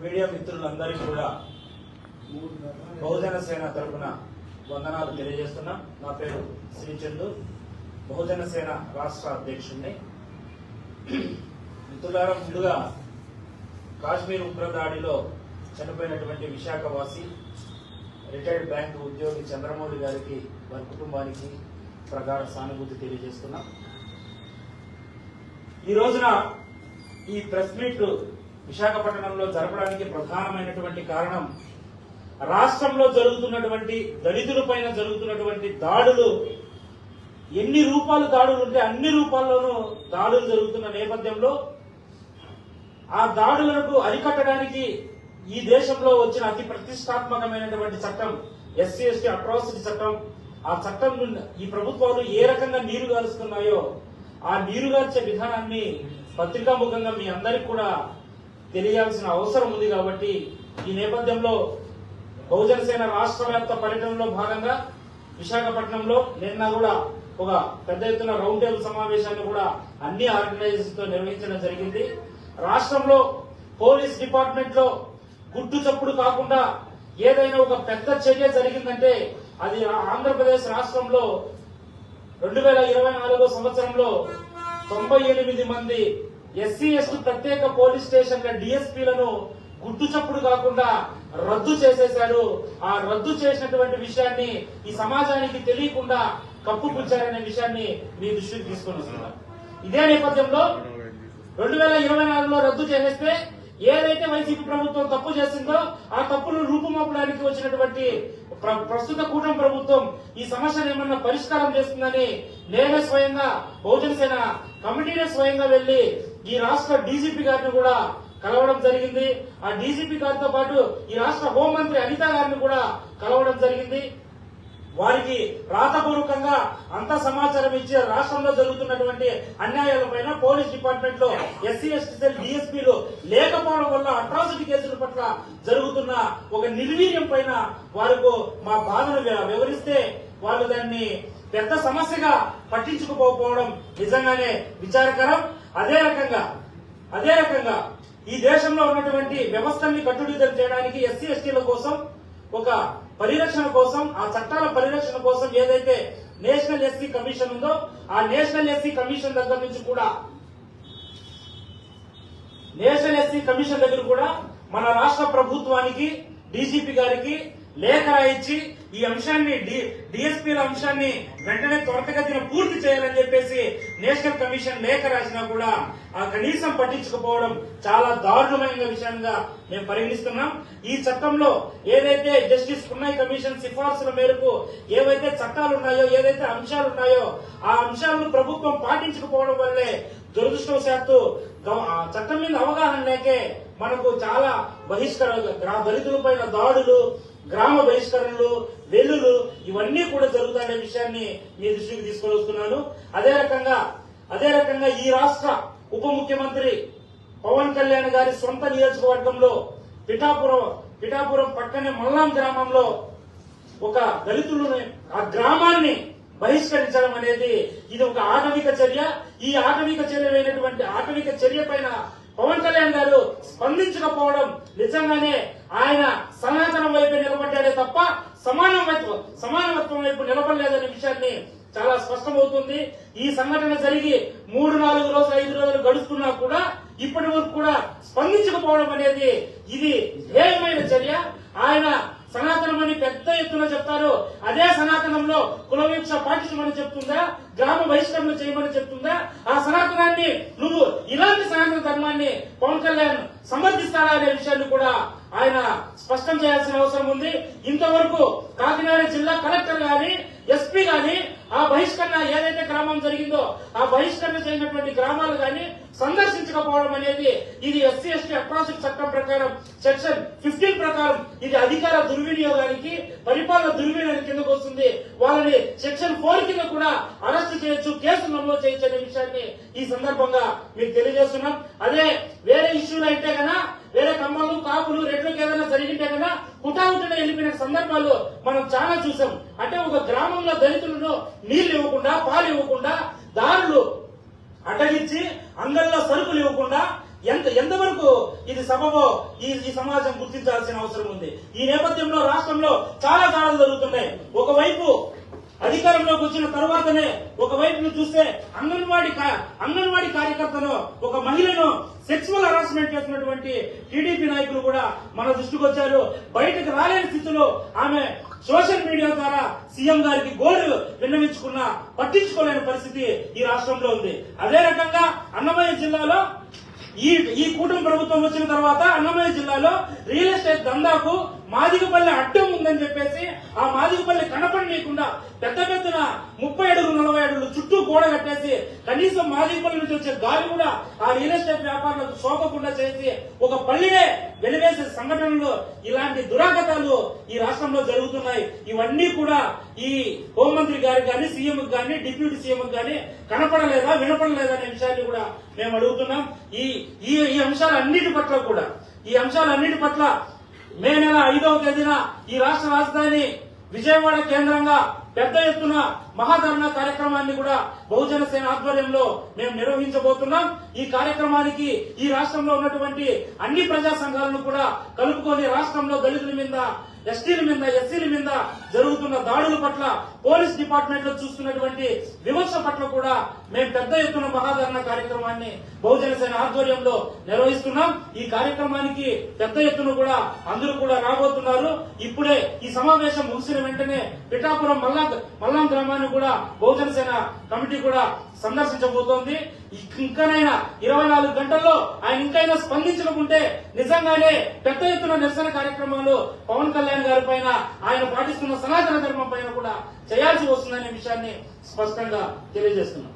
Media మిత్రులందరికీ కూడా బహుజన సేన తరఫున వందనాలు తెలియజేస్తున్నా. నా పేరు శ్రీచందు బహుజన సేన రాష్ట్ర అధ్యక్షుడిని మిత్రులారా ముందుగా కాశ్మీర్ ఉగ్రదాడిలో చనిపోయినటువంటి విశాఖవాసి రిటైర్డ్ బ్యాంక్ ఉద్యోగి చంద్రమౌళి గారికి వారి కుటుంబానికి ప్రగాఢ సానుభూతి తెలియజేస్తున్నాం. ఈ రోజున ఈ ప్రెస్ మీట్ విశాఖపట్నంలో జరపడానికి ప్రధానమైనటువంటి కారణం రాష్ట్రంలో జరుగుతున్నటువంటి దళితులపైన జరుగుతున్నటువంటి దాడులు. ఎన్ని రూపాలు దాడులు ఉంటే అన్ని రూపాల్లోనూ దాడులు జరుగుతున్న నేపథ్యంలో ఆ దాడులకు అరికట్టడానికి ఈ దేశంలో వచ్చిన అతి ప్రతిష్టాత్మకమైనటువంటి చట్టం ఎస్సీ ఎస్టీ అట్రాసిటీ చట్టం ఆ చట్టం నుండి ఈ ప్రభుత్వాలు ఏ రకంగా నీరు గారుస్తున్నాయో ఆ నీరు గార్చే విధానాన్ని పత్రికాముఖంగా మీ అందరికి కూడా తెలియాల్సిన అవసరం ఉంది కాబట్టి ఈ నేపథ్యంలో బహుజన సేన రాష్ట్ర వ్యాప్త పర్యటనలో భాగంగా విశాఖపట్నంలో నిన్న కూడా ఒక పెద్ద ఎత్తున రౌండ్ టేబుల్ సమావేశాన్ని కూడా అన్ని ఆర్గనైజేషన్తో నిర్వహించడం జరిగింది. రాష్ట్రంలో పోలీస్ డిపార్ట్మెంట్లో గుట్టు చప్పుడు కాకుండా ఏదైనా ఒక పెద్ద చర్య జరిగిందంటే అది ఆంధ్రప్రదేశ్ రాష్ట్రంలో రెండు వేల ఇరవై నాలుగో సంవత్సరంలో తొంభై ఎనిమిది మంది ఎస్సీ ఎస్టీ ప్రత్యేక పోలీస్ స్టేషన్ల డిఎస్పీలను గుట్టు చప్పుడు కాకుండా రద్దు చేసేశారు ఆ రద్దు చేసినటువంటి విషయాన్ని ఈ సమాజానికి తెలియకుండా కప్పుపుచ్చారనే విషయాన్ని మీ దృష్టికి తీసుకొని వస్తున్నారు ఇదే నేపథ్యంలో రెండు వేల ఇరవై నాలుగులో రద్దు చేసేస్తే ఏదైతే వైసీపీ ప్రభుత్వం తప్పు చేసిందో ఆ తప్పును రూపుమాపడానికి వచ్చినటువంటి ప్ర- ప్రస్తుత కూటమి ప్రభుత్వం ఈ సమస్యను ఏమన్నా పరిష్కారం చేస్తుందని నేనే స్వయంగా బహుజన సేన కమిటీనే స్వయంగా వెళ్ళి ఈ రాష్ట్ర డీజీపీ గారిని కూడా కలవడం జరిగింది. ఆ డీజీపీ గారితో పాటు ఈ రాష్ట్ర హోంమంత్రి అనిత గారిని కూడా కలవడం జరిగింది. వారికి రాతపూర్వకంగా అంత సమాచారం ఇచ్చి రాష్ట్రంలో జరుగుతున్నటువంటి అన్యాయాలపైన పోలీస్ డిపార్ట్మెంట్లో ఎస్సీ ఎస్టీ సెల్ డిఎస్పీలు లేకపోవడం వల్ల అట్రాసిటీ కేసుల పట్ల జరుగుతున్న ఒక నిర్వీర్యం పైన వారికి మా బాధను వివరిస్తే వాళ్ళు దాన్ని పెద్ద సమస్యగా పట్టించుకోకపోవడం నిజంగానే విచారకరం. అదే రకంగా అదే రకంగా ఈ దేశంలో ఉన్నటువంటి వ్యవస్థల్ని కట్టుదిట్టం చేయడానికి ఎస్సీ ఎస్టీల కోసం ఒక పరిరక్షణ కోసం ఆ చట్టాల పరిరక్షణ కోసం ఏదైతే నేషనల్ ఎస్సీ కమిషన్ ఉందో ఆ నేషనల్ ఎస్సీ కమిషన్ దగ్గర నుంచి కూడా నేషనల్ ఎస్సీ కమిషన్ దగ్గర కూడా మన రాష్ట్ర ప్రభుత్వానికి డీజీపీ గారికి లేఖ రాయించి ఈ అంశాన్ని డిఎస్పీల అంశాన్ని వెంటనే త్వరితగతిన పూర్తి చేయాలని చెప్పేసి నేషనల్ కమిషన్ లేఖ రాసినా కూడా ఆ కనీసం పట్టించుకోపోవడం చాలా దారుణమైన విషయంగా మేము పరిగణిస్తున్నాం. ఈ చట్టంలో ఏదైతే జస్టిస్ ఉన్నాయి కమిషన్ సిఫార్సుల మేరకు ఏవైతే చట్టాలు ఉన్నాయో ఏదైతే అంశాలు ఉన్నాయో ఆ అంశాలను ప్రభుత్వం పాటించకపోవడం వల్లే దురదృష్టవశాత్తు ఆ చట్టం మీద అవగాహన లేకే మనకు చాలా బహిష్కర దళితుల పైన దాడులు గ్రామ బహిష్కరణలు వెల్లులు ఇవన్నీ కూడా జరుగుతాయనే విషయాన్ని మీ దృష్టికి తీసుకొని వస్తున్నాను అదే రకంగా అదే రకంగా ఈ రాష్ట్ర ఉప ముఖ్యమంత్రి పవన్ కళ్యాణ్ గారి సొంత నియోజకవర్గంలో పిఠాపురం పిఠాపురం పక్కనే మల్లాం గ్రామంలో ఒక దళితులను ఆ గ్రామాన్ని బహిష్కరించడం అనేది ఇది ఒక ఆటవిక చర్య. ఈ ఆటవిక చర్య అయినటువంటి ఆటవిక చర్య పైన పవన్ కళ్యాణ్ గారు స్పందించకపోవడం నిజంగానే ఆయన సనాతనం వైపు నిలబడ్డాడే తప్ప సమానం వైపు సమానత్వం వైపు నిలబడలేదనే విషయాన్ని చాలా స్పష్టమవుతుంది. ఈ సంఘటన జరిగి మూడు నాలుగు రోజులు ఐదు రోజులు గడుస్తున్నా కూడా ఇప్పటి వరకు కూడా స్పందించకపోవడం అనేది ఇది హేయమైన చర్య. ఆయన సనాతనం అని పెద్ద ఎత్తున చెప్తారు. అదే సనాతనంలో కులవీక్ష పాటించమని చెప్తుందా? గ్రామ బహిష్కరణ చేయమని చెప్తుందా? ఆ సనాతనాన్ని నువ్వు ఇలాంటి సనాతన ధర్మాన్ని పవన్ కళ్యాణ్ సమర్థిస్తాడా అనే విషయాన్ని కూడా ఆయన స్పష్టం చేయాల్సిన అవసరం ఉంది. ఇంతవరకు కాకినాడ జిల్లా కలెక్టర్ గాని ఎస్పీ గాని ఆ బహిష్కరణ ఏదైతే గ్రామం జరిగిందో ఆ బహిష్కరణ చేయనటువంటి గ్రామాలు గాని సందర్శించకపోవడం అనేది ఇది ఎస్సీ ఎస్టీ అట్రాసిటీ చట్టం ప్రకారం సెక్షన్ ఫిఫ్టీన్ ప్రకారం ఇది అధికార దుర్వినియోగానికి పరిపాలన దుర్వినియోగం కిందకు వస్తుంది. వాళ్ళని సెక్షన్ ఫోర్ కింద కూడా అరెస్ట్ చేయొచ్చు కేసు నమోదు చేయొచ్చు అనే విషయాన్ని ఈ సందర్భంగా మీకు తెలియజేస్తున్నాం. అదే వేరే ఇష్యూలు అయితే కన్నా వేరే కమ్మలు కాపులు రెడ్లకు ఏదైనా జరిగింటే కదా హుటాహుటిన వెళ్ళిపోయిన సందర్భాలు మనం చాలా చూసాం. అంటే ఒక గ్రామంలో దళితులను నీళ్ళు ఇవ్వకుండా పాలు ఇవ్వకుండా దారులు అడ్డగించి అందరిలో సరుకులు ఇవ్వకుండా ఎంత ఎంతవరకు ఇది సబబో ఈ ఈ సమాజం గుర్తించాల్సిన అవసరం ఉంది. ఈ నేపథ్యంలో రాష్ట్రంలో చాలా దాడులు జరుగుతున్నాయి. ఒకవైపు అధికారంలోకి వచ్చిన తర్వాతనే ఒకవైపు వైపును చూస్తే అంగన్వాడి అంగన్వాడి కార్యకర్తను ఒక మహిళను సెక్సువల్ హరాస్మెంట్ చేసినటువంటి టీడీపీ నాయకులు కూడా మన దృష్టికి వచ్చారు. బయటకు రాలేని స్థితిలో ఆమె సోషల్ మీడియా ద్వారా సీఎం గారికి గోడు విన్నవించుకున్న పట్టించుకోలేని పరిస్థితి ఈ రాష్ట్రంలో ఉంది. అదే రకంగా అన్నమయ్య జిల్లాలో ఈ ఈ కూటమి ప్రభుత్వం వచ్చిన తర్వాత అన్నమయ్య జిల్లాలో రియల్ ఎస్టేట్ దందాకు మాదిగపల్లి అడ్డం ఉందని చెప్పేసి ఆ మాదిగపల్లి కనపడలేకుండా పెద్ద పెద్దన ముప్పై అడుగులు నలభై అడుగులు చుట్టూ గోడ కట్టేసి కనీసం మాదిగపల్లి నుంచి వచ్చే గాలి కూడా ఆ రియల్ ఎస్టేట్ వ్యాపారులకు సోకకుండా చేసి ఒక పల్లినే వెలివేసే సంఘటనలు ఇలాంటి దురాగతాలు ఈ రాష్ట్రంలో జరుగుతున్నాయి. ఇవన్నీ కూడా ఈ హోంమంత్రి గారికి కానీ సీఎం కానీ డిప్యూటీ సీఎం కానీ కనపడలేదా వినపడలేదా అనే విషయాన్ని కూడా మేము అడుగుతున్నాం. ఈ ఈ ఈ అంశాలన్నిటి పట్ల కూడా ఈ అంశాలన్నిటి పట్ల మే నెల ఐదవ తేదీన ఈ రాష్ట్ర రాజధాని విజయవాడ కేంద్రంగా పెద్ద ఎత్తున మహాధరణ కార్యక్రమాన్ని కూడా బహుజన సేన ఆధ్వర్యంలో మేము నిర్వహించబోతున్నాం. ఈ కార్యక్రమానికి ఈ రాష్ట్రంలో ఉన్నటువంటి అన్ని ప్రజా సంఘాలను కూడా కలుపుకొని రాష్ట్రంలో దళితుల మీద ఎస్టీల మీద ఎస్సీల మీద జరుగుతున్న దాడుల పట్ల పోలీస్ డిపార్ట్మెంట్లో చూస్తున్నటువంటి వివక్ష పట్ల కూడా మేము పెద్ద ఎత్తున మహాధరణ కార్యక్రమాన్ని బహుజన సేన ఆధ్వర్యంలో నిర్వహిస్తున్నాం. ఈ కార్యక్రమానికి పెద్ద ఎత్తున కూడా అందరూ కూడా రాబోతున్నారు. ఇప్పుడే ఈ సమావేశం ముగిసిన వెంటనే పిఠాపురం మల్లా మల్లాం గ్రామాన్ని కూడా బహుజన సేన కమిటీ కూడా సందర్శించబోతోంది. ఇంకనైనా ఇరవై నాలుగు గంటల్లో ఆయన ఇంకైనా స్పందించకుంటే నిజంగానే పెద్ద ఎత్తున నిరసన కార్యక్రమాలు పవన్ కళ్యాణ్ గారి పైన ఆయన పాటిస్తున్న సనాతన ధర్మం పైన కూడా చేయాల్సి వస్తుందనే విషయాన్ని స్పష్టంగా తెలియజేస్తున్నాం.